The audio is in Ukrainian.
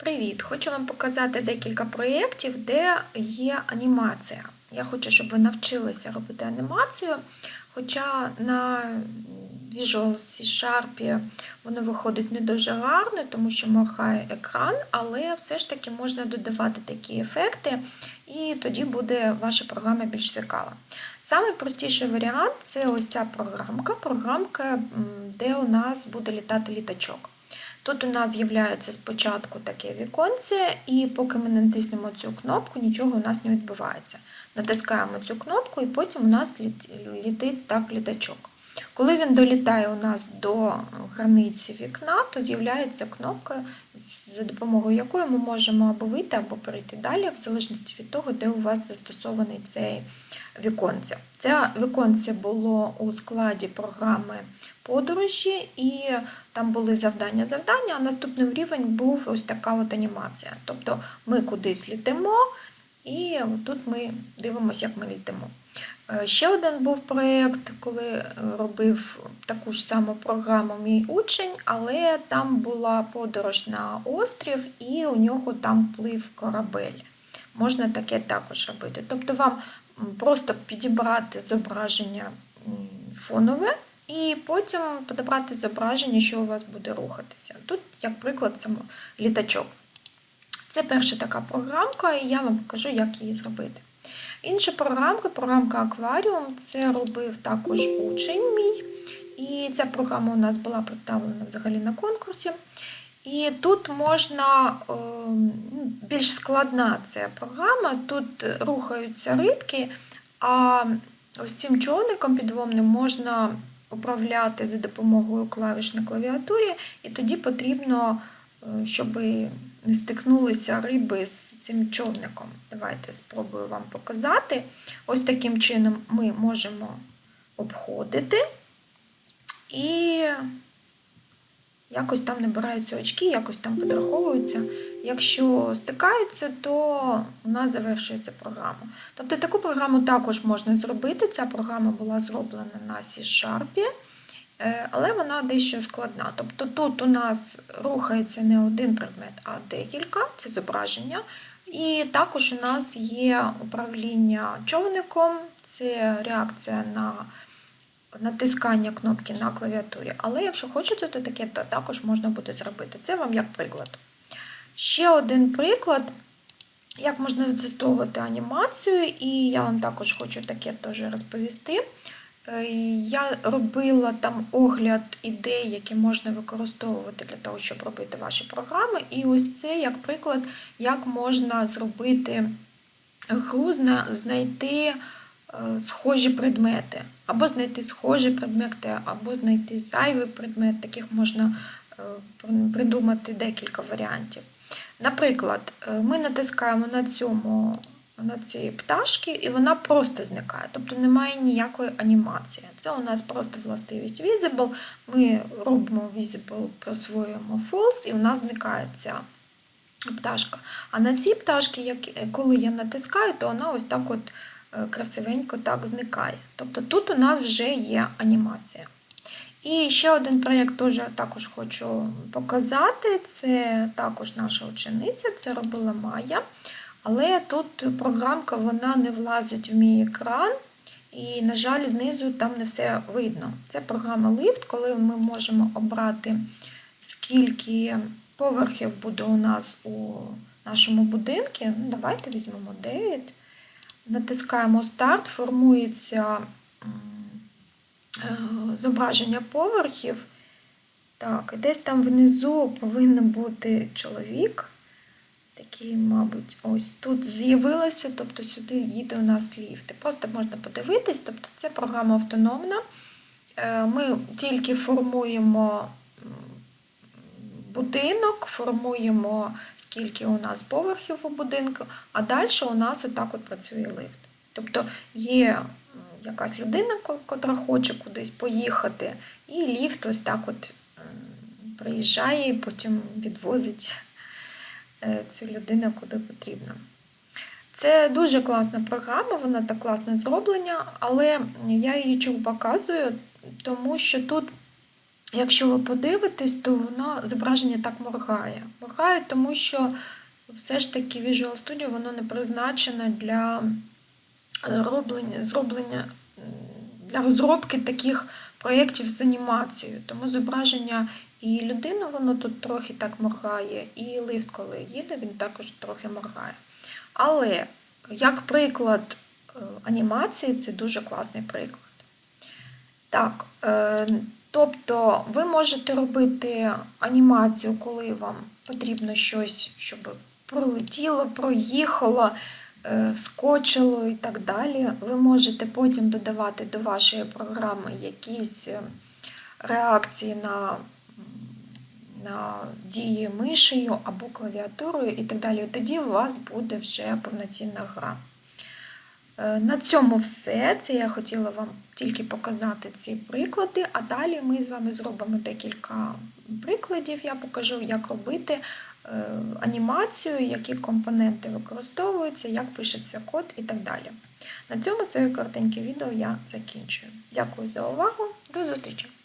Привіт! Хочу вам показати декілька проєктів, де є анімація. Я хочу, щоб ви навчилися робити анімацію, хоча на Visual C Sharp воно виходить не дуже гарно, тому що моргає екран, але все ж таки можна додавати такі ефекти, і тоді буде ваша програма більш цікава. Самий простіший варіант це ось ця програмка, програмка, де у нас буде літати літачок. Тут у нас з'являється спочатку таке віконце, і поки ми не натиснемо цю кнопку, нічого у нас не відбувається. Натискаємо цю кнопку, і потім у нас літить так літачок. Коли він долітає у нас до границі вікна, то з'являється кнопка, за допомогою якої ми можемо або вийти, або перейти далі, в залежності від того, де у вас застосований цей віконце. Це віконце було у складі програми подорожі, і там були завдання-завдання, а наступний рівень був ось така от анімація. Тобто ми кудись літимо, і тут ми дивимося, як ми літимо. Е, ще один був проєкт, коли робив таку ж саму програму мій учень, але там була подорож на острів, і у нього там плив корабель. Можна таке також робити. Тобто вам просто підібрати зображення фонове, і потім подобрати зображення, що у вас буде рухатися. Тут, як приклад, літачок. Це перша така програмка, і я вам покажу, як її зробити. Інша програмка, програмка Акваріум, це робив також учень мій. І ця програма у нас була представлена взагалі на конкурсі. І тут можна ем, більш складна ця програма, тут рухаються рибки, а ось цим човником підвомним можна управляти за допомогою клавіш на клавіатурі, і тоді потрібно, е, щоб не стикнулися риби з цим човником. Давайте спробую вам показати. Ось таким чином ми можемо обходити і якось там набираються очки, якось там підраховуються. Якщо стикаються, то у нас завершується програма. Тобто таку програму також можна зробити. Ця програма була зроблена на C-Sharp, але вона дещо складна. Тобто тут у нас рухається не один предмет, а декілька це зображення. І також у нас є управління човником, це реакція на натискання кнопки на клавіатурі. Але якщо хочете, то таке то також можна буде зробити. Це вам як приклад. Ще один приклад, як можна застосовувати анімацію, і я вам також хочу таке теж розповісти. Е, я робила там огляд ідей, які можна використовувати для того, щоб робити ваші програми. І ось це, як приклад, як можна зробити гру, знайти е, схожі предмети. Або знайти схожі предмети, або знайти зайвий предмет, таких можна е, придумати декілька варіантів. Наприклад, ми натискаємо на цьому цієї пташки, і вона просто зникає, тобто немає ніякої анімації. Це у нас просто властивість Visible. Ми робимо Visible, просвоюємо false, і у нас зникає ця пташка. А на цій пташці, коли я натискаю, то вона ось так от е, красивенько так зникає. Тобто тут у нас вже є анімація. І ще один проєкт також хочу показати. Це також наша учениця, це робила Майя. Але тут програмка вона не влазить в мій екран, і, на жаль, знизу там не все видно. Це програма Lift, коли ми можемо обрати, скільки поверхів буде у нас у нашому будинку. Ну, Давайте візьмемо 9. Натискаємо старт, формується Е, зображення поверхів. Так, і десь там внизу повинен бути чоловік. Такий, мабуть, ось тут з'явилося, тобто сюди їде у нас ліфт. Просто можна подивитись, тобто це програма автономна. Е, ми тільки формуємо будинок, формуємо, скільки у нас поверхів у будинку, а далі у нас отак от працює лифт. Тобто є якась людина, котра хоче кудись поїхати, і ліфт ось так от приїжджає і потім відвозить цю людину куди потрібно. Це дуже класна програма, вона так класно зроблена, але я її чого показую, тому що тут якщо ви подивитесь, то воно зображення так моргає. Моргає, тому що все ж таки Visual Studio воно не призначене для е, роблення, зроблення для розробки таких проєктів з анімацією. Тому зображення і людини воно тут трохи так моргає, і лифт, коли їде, він також трохи моргає. Але як приклад е, анімації, це дуже класний приклад. Так, е, тобто ви можете робити анімацію, коли вам потрібно щось, щоб пролетіло, проїхало, е, скочило і так далі. Ви можете потім додавати до вашої програми якісь реакції на дії мишею або клавіатурою і так далі. Тоді у вас буде вже повноцінна гра. Е, На цьому все. Це я хотіла вам тільки показати ці приклади, а далі ми з вами зробимо декілька прикладів. Я покажу, як робити е, анімацію, які компоненти використовуються, як пишеться код і так далі. На цьому своє коротеньке відео я закінчую. Дякую за увагу. До зустрічі!